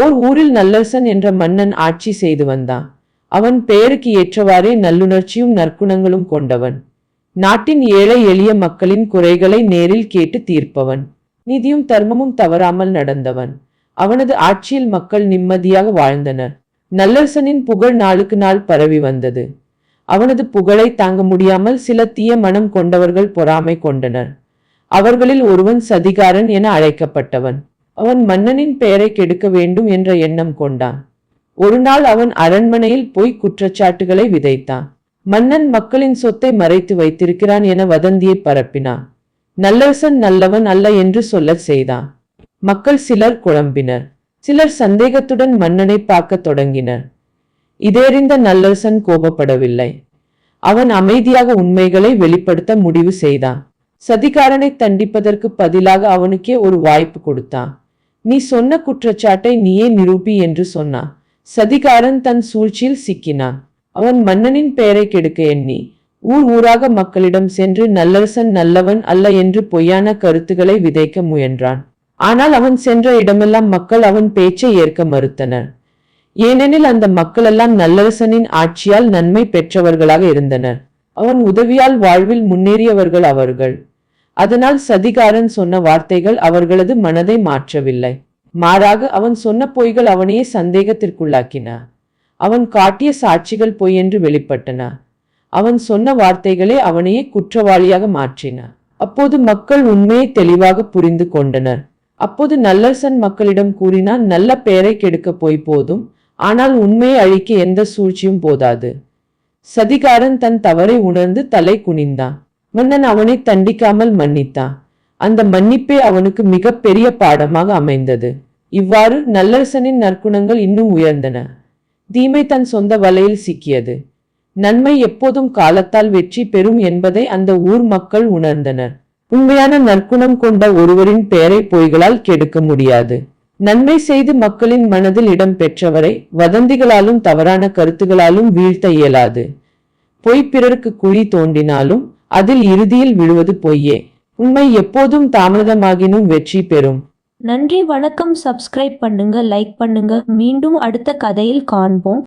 ஓர் ஊரில் நல்லரசன் என்ற மன்னன் ஆட்சி செய்து வந்தான். அவன் பெயருக்கு ஏற்றவாறே நல்லுணர்ச்சியும் நற்குணங்களும் கொண்டவன். நாட்டின் ஏழை எளிய மக்களின் குறைகளை நேரில் கேட்டு தீர்ப்பவன். நீதியும் தர்மமும் தவறாமல் நடந்தவன். அவனது ஆட்சியில் மக்கள் நிம்மதியாக வாழ்ந்தனர். நல்லரசனின் புகழ் நாளுக்கு நாள் பரவி வந்தது. அவனது புகழை தாங்க முடியாமல் சில தீய மனம் கொண்டவர்கள் பொறாமை கொண்டனர். அவர்களில் ஒருவன் சதிகாரன் என அழைக்கப்பட்டவன். அவன் மன்னனின் பெயரை கெடுக்க வேண்டும் என்ற எண்ணம் கொண்டான். ஒரு நாள் அவன் அரண்மனையில் போய் குற்றச்சாட்டுகளை விதைத்தான். மன்னன் மக்களின் சொத்தை மறைத்து வைத்திருக்கிறான் என வதந்தியை பரப்பினான். நல்லரசன் நல்லவன் அல்ல என்று சொல்ல செய்தான். மக்கள் சிலர் குழம்பினர். சிலர் சந்தேகத்துடன் மன்னனை பார்க்கத் தொடங்கினர். இதேறிந்த நல்லரசன் கோபப்படவில்லை. அவன் அமைதியாக உண்மைகளை வெளிப்படுத்த முடிவு செய்தான். சதிகாரனை தண்டிப்பதற்கு பதிலாக அவனுக்கே ஒரு வாய்ப்பு கொடுத்தான். நீ சொன்ன குற்றச்சாட்டை நீயே நிரூபி என்று சொன்னான். சதிகாரன் தன் சூழ்ச்சியில் சிக்கினான். அவன் மன்னனின் பெயரை கெடுக்க எண்ணி ஊர் ஊராக மக்களிடம் சென்று நல்லரசன் நல்லவன் அல்ல என்று பொய்யான கருத்துக்களை விதைக்க முயன்றான். ஆனால் அவன் சென்ற இடமெல்லாம் மக்கள் அவன் பேச்சை ஏற்க மறுத்தனர். ஏனெனில் அந்த மக்களெல்லாம் நல்லரசனின் ஆட்சியால் நன்மை பெற்றவர்களாக இருந்தனர். அவன் உதவியால் வாழ்வில் முன்னேறியவர்கள் அவர்கள். அதனால் சதிகாரன் சொன்ன வார்த்தைகள் அவர்களது மனதை மாற்றவில்லை. மாறாக அவன் சொன்ன பொய்கள் அவனையே சந்தேகத்திற்குள்ளாக்கின. அவன் காட்டிய சாட்சிகள் பொய் என்று வெளிப்பட்டன. அவன் சொன்ன வார்த்தைகளே அவனையே குற்றவாளியாக மாற்றின. அப்போது மக்கள் உண்மையை தெளிவாக புரிந்து கொண்டனர். அப்போது நல்லரசன் மக்களிடம் கூறினான் நல்ல பெயரை கெடுக்க போய் போதும். ஆனால் உண்மையை அழிக்க எந்த சூழ்ச்சியும் போதாது. சதிகாரன் தன் தவறை உணர்ந்து தலை குனிந்தான். மன்னன் அவனை தண்டிக்காமல் மன்னித்தான். அந்த மன்னிப்பே அவனுக்கு மிக பெரிய பாடமாக அமைந்தது. இவ்வாறு நல்லரசனின் நற்குணங்கள் இன்னும் உயர்ந்தன. தீமை தன் சொந்த வலையில் சிக்கியது. நன்மை எப்போதும் காலத்தால் வெற்றி பெறும் என்பதை அந்த ஊர் மக்கள் உணர்ந்தனர். உண்மையான நற்குணம் கொண்ட ஒருவரின் பெயரை பொய்களால் கெடுக்க முடியாது. நன்மை செய்து மக்களின் மனதில் இடம் பெற்றவரை வதந்திகளாலும் தவறான கருத்துகளாலும் வீழ்த்த இயலாது. பொய் பிறருக்கு குழி தோண்டினாலும் அதில் இறுதியில் விழுவது பொய்யே. உண்மை எப்போதும் தாமதமாகினும் வெற்றி பெறும். நன்றி வணக்கம். சப்ஸ்கிரைப் பண்ணுங்க லைக் பண்ணுங்க. மீண்டும் அடுத்த கதையில் காண்போம்.